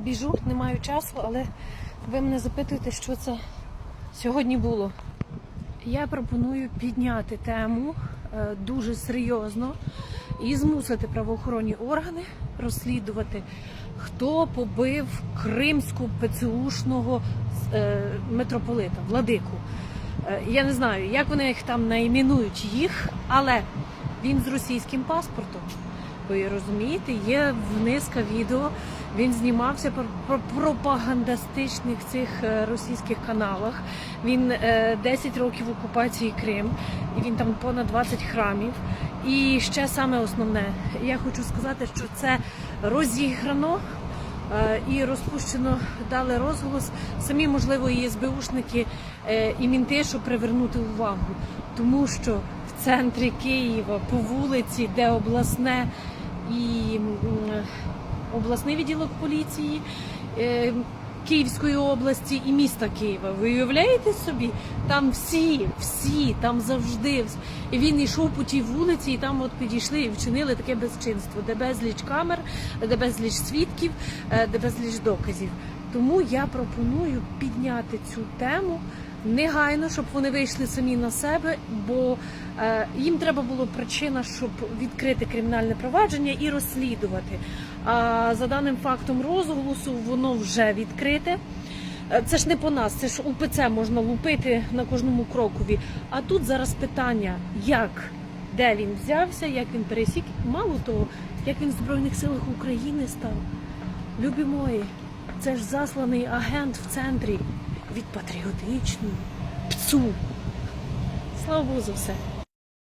біжу, не маю часу, але ви мене запитуєте, що це сьогодні було. Я пропоную підняти тему е, дуже серйозно і змусити правоохоронні органи розслідувати, хто побив кримську ПЦУшного е, митрополита, владику. Е, Я не знаю, як вони їх там найменують їх, але він з російським паспортом. Ви розумієте, є низка відео. Він знімався по пропагандистичних цих е, російських каналах. Він е, 10 років в окупації Крим, і він там понад 20 храмів. І ще саме основне, я хочу сказати, що це розіграно е, і розпущено дали розголос самі, можливо, і СБУшники е, і мінти, щоб привернути увагу. Тому що в центрі Києва по вулиці, де обласне і обласний відділок поліції е, Київської області і міста Києва. Ви уявляєте собі? Там всі, всі, там завжди. І він йшов по тій вулиці, і там от підійшли і вчинили таке безчинство, де безліч камер, де безліч свідків, е, де безліч доказів. Тому я пропоную підняти цю тему негайно, щоб вони вийшли самі на себе, бо е, їм треба було причина, щоб відкрити кримінальне провадження і розслідувати. А за даним фактом розголосу, воно вже відкрите. Е, Це ж не по нас, це ж УПЦ можна лупити на кожному крокові. А тут зараз питання, як, де він взявся, як він пересік. Мало того, як він в Збройних силах України став. Любі мої, це ж засланий агент в центрі від патріотичної ПЦУ. Слава Богу за все.